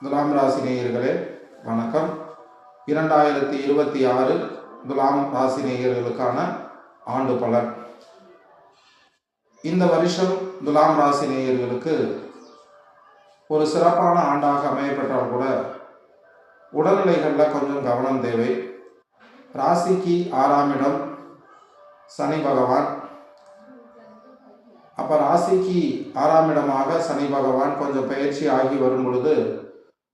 துலாம் ராசி நேயர்களே வணக்கம். இரண்டாயிரத்தி இருபத்தி ஆறு துலாம் ராசி நேயர்களுக்கான ஆண்டு பலன். இந்த வருஷம் துலாம் ராசி நேயர்களுக்கு ஒரு சிறப்பான ஆண்டாக அமையப்பட்டால் கூட உடல்நிலைகளில் கொஞ்சம் கவனம் தேவை. ராசிக்கு ஆறாம் இடம் சனி பகவான். அப்போ ராசிக்கு ஆறாம் இடமாக சனி பகவான் கொஞ்சம் பயிற்சி ஆகி வரும் பொழுது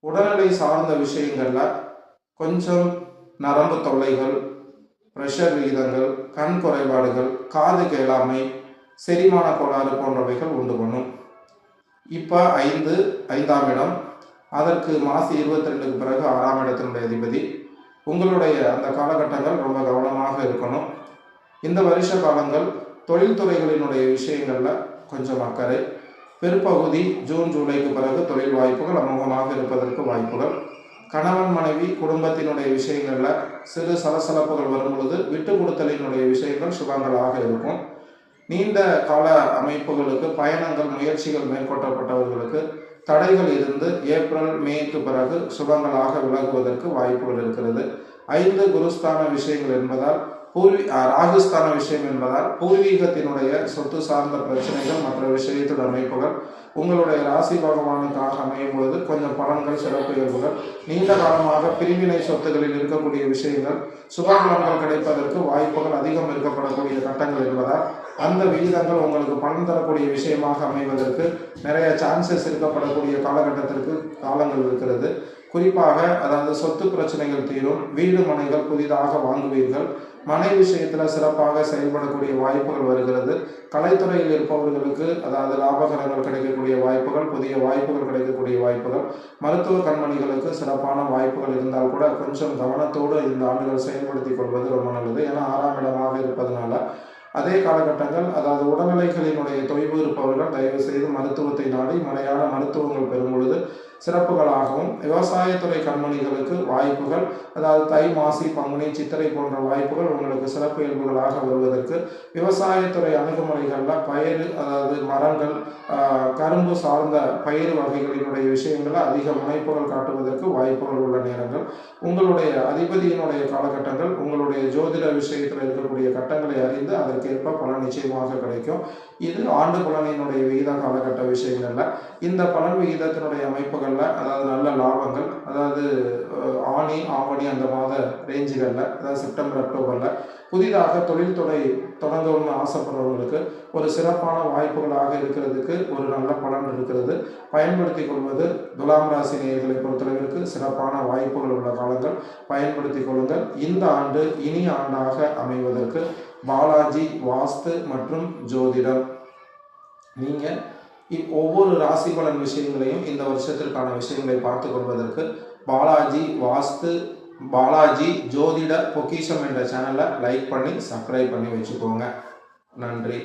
உடல்நிலை சார்ந்த விஷயங்களில் கொஞ்சம் நரம்பு தொல்லைகள் ப்ரெஷர் விகிதங்கள் கண் குறைபாடுகள் காது கேளாமை செரிமான கோளாறு போன்றவைகள் உண்டு பண்ணும். இப்போ ஐந்து ஐந்தாம் இடம். அதற்கு மாசி இருபத்தி ரெண்டுக்கு பிறகு ஆறாம் இடத்தினுடைய அதிபதி. உங்களுடைய அந்த காலகட்டங்கள் ரொம்ப கவனமாக இருக்கணும். இந்த வருஷ காலங்கள் தொழில்துறைகளினுடைய விஷயங்களில் கொஞ்சம் அக்கறை. பிற்பகுதி ஜூன் ஜூலைக்கு பிறகு தொழில் வாய்ப்புகள் அமோகமாக இருப்பதற்கு வாய்ப்புகள். கணவன் மனைவி குடும்பத்தினுடைய விஷயங்களில் சிறு சலசலப்புகள் வரும்பொழுது விட்டு கொடுத்தலினுடைய விஷயங்கள் சுகங்களாக இருக்கும். நீண்ட கால அமைப்புகளுக்கு பயணங்கள் முயற்சிகள் மேற்கொள்ளப்பட்டவர்களுக்கு தடைகள் இருந்து ஏப்ரல் மேக்கு பிறகு சுகங்களாக விலகுவதற்கு வாய்ப்புகள் இருக்கிறது. ஐந்து குருஸ்தான விஷயங்கள் என்பதால் பூர்வீ ராஜஸ்தான விஷயம் என்பதால் பூர்வீகத்தினுடைய சொத்து சார்ந்த பிரச்சனைகள் மற்ற விஷயத்தோட அமைப்புகள் உங்களுடைய ராசி பகவானுக்காக அமையும் பொழுது கொஞ்சம் பலன்கள் சிறப்பு இயல்புகள் நீண்ட காலமாக பிரிவினை சொத்துகளில் இருக்கக்கூடிய விஷயங்கள் சுபபலன்கள் கிடைப்பதற்கு வாய்ப்புகள் அதிகம் இருக்கப்படக்கூடிய கட்டங்கள் என்பதால் அந்த விகிதங்கள் உங்களுக்கு பணம் தரக்கூடிய விஷயமாக அமைவதற்கு நிறைய சான்சஸ் இருக்கப்படக்கூடிய காலகட்டத்திற்கு காலங்கள் இருக்கிறது. குறிப்பாக அதாவது சொத்து பிரச்சனைகள் தீரும் வீடு மனைகள் புதிதாக வாங்குவீர்கள் மனை விஷயத்தில் சிறப்பாக செயல்படக்கூடிய வாய்ப்புகள் வருகிறது. கலைத்துறையில் இருப்பவர்களுக்கு அதாவது லாபகரங்கள் கிடைக்கக்கூடிய வாய்ப்புகள் புதிய வாய்ப்புகள் கிடைக்கக்கூடிய வாய்ப்புகள் மருத்துவ கண்மணிகளுக்கு சிறப்பான வாய்ப்புகள் இருந்தால் கூட கொஞ்சம் கவனத்தோடு இந்த ஆண்டுகள் செயல்படுத்திக் கொள்வது ரொம்ப நல்லது. ஏன்னா ஆறாம் இடமாக இருப்பதனால அதே காலகட்டங்கள் அதாவது உடல்நிலைகளினுடைய தொய்வு இருப்பவர்கள் தயவு செய்து மருத்துவத்தை நாடி முறையான மருத்துவங்கள் பெறும் பொழுது சிறப்புகளாகவும் விவசாயத்துறை கண்மணிகளுக்கு வாய்ப்புகள் அதாவது தை மாசி பங்குனி சித்திரை போன்ற வாய்ப்புகள் உங்களுக்கு சிறப்பு இயல்புகளாக வருவதற்கு விவசாயத்துறை அணுகுமுறைகளில் பயிர் அதாவது மரங்கள் கரும்பு சார்ந்த பயிர் வகைகளினுடைய விஷயங்களில் அதிக முனைப்புகள் காட்டுவதற்கு வாய்ப்புகள் உள்ள நேரங்கள் உங்களுடைய அதிபதியினுடைய காலகட்டங்கள் உங்களுடைய ஜோதிட விஷயத்தில் இருக்கக்கூடிய கட்டங்களை அறிந்து அதற்கேற்ப பலன் நிச்சயமாக கிடைக்கும். இது ஆண்டு பலனினுடைய விகித காலகட்ட விஷயங்கள்ல இந்த பலன் விகிதத்தினுடைய அமைப்புகள் அமைப்புகளில் அதாவது நல்ல லாபங்கள் அதாவது ஆனி ஆணி ஆவணி அந்த மாத ரேஞ்சுகளில் அதாவது செப்டம்பர் அக்டோபரில் புதிதாக தொழில்துறை தொடங்கணும்னு ஆசைப்படுறவங்களுக்கு ஒரு சிறப்பான வாய்ப்புகளாக இருக்கிறதுக்கு ஒரு நல்ல பலன் இருக்கிறது. பயன்படுத்தி கொள்வது துலாம் ராசி நேர்களை பொறுத்தளவிற்கு சிறப்பான வாய்ப்புகள் உள்ள காலங்கள். பயன்படுத்தி கொள்ளுங்கள். இந்த ஆண்டு இனி ஆண்டாக அமைவதற்கு பாலாஜி வாஸ்து மற்றும் ஜோதிடம். நீங்கள் ஒவ்வொரு ராசி பலன் விஷயங்களையும் இந்த வருஷத்திற்கான விஷயங்களை பார்த்து கொள்வதற்கு பாலாஜி வாஸ்து பாலாஜி ஜோதிட பொக்கிஷம் என்ற சேனலை லைக் பண்ணி சப்ஸ்கிரைப் பண்ணி வச்சுக்கோங்க. நன்றி.